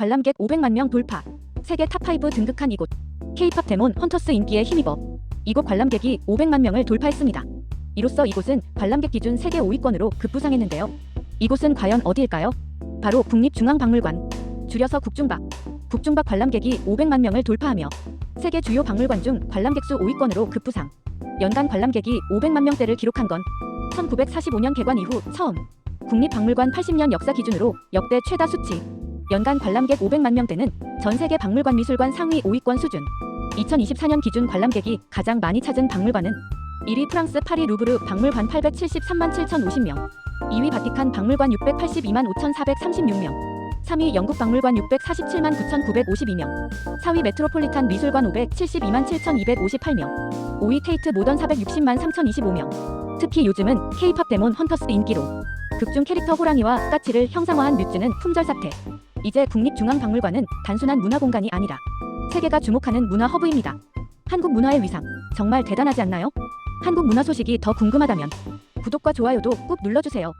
관람객 500만 명 돌파. 세계 탑5 등극한 이곳. K-팝 데몬 헌터스 인기에 힘입어 이곳 관람객이 500만 명을 돌파했습니다. 이로써 이곳은 관람객 기준 세계 5위권으로 급부상했는데요. 이곳은 과연 어디일까요? 바로 국립중앙박물관. 줄여서 국중박. 국중박 관람객이 500만 명을 돌파하며 세계 주요 박물관 중 관람객 수 5위권으로 급부상. 연간 관람객이 500만 명대를 기록한 건 1945년 개관 이후 처음. 국립박물관 80년 역사 기준으로 역대 최다 수치. 연간 관람객 500만 명대는 전 세계 박물관 미술관 상위 5위권 수준. 2024년 기준 관람객이 가장 많이 찾은 박물관은 1위 프랑스 파리 루브르 박물관 873만 7,050명, 2위 바티칸 박물관 682만 5,436명, 3위 영국 박물관 647만 9,952명, 4위 메트로폴리탄 미술관 572만 7,258명, 5위 테이트 모던 460만 3,025명. 특히 요즘은 K-팝 데몬 헌터스 인기로 극중 캐릭터 호랑이와 까치를 형상화한 뮤즈는 품절 사태. 이제 국립중앙박물관은 단순한 문화 공간이 아니라 세계가 주목하는 문화 허브입니다. 한국 문화의 위상 정말 대단하지 않나요? 한국 문화 소식이 더 궁금하다면 구독과 좋아요도 꾹 눌러주세요.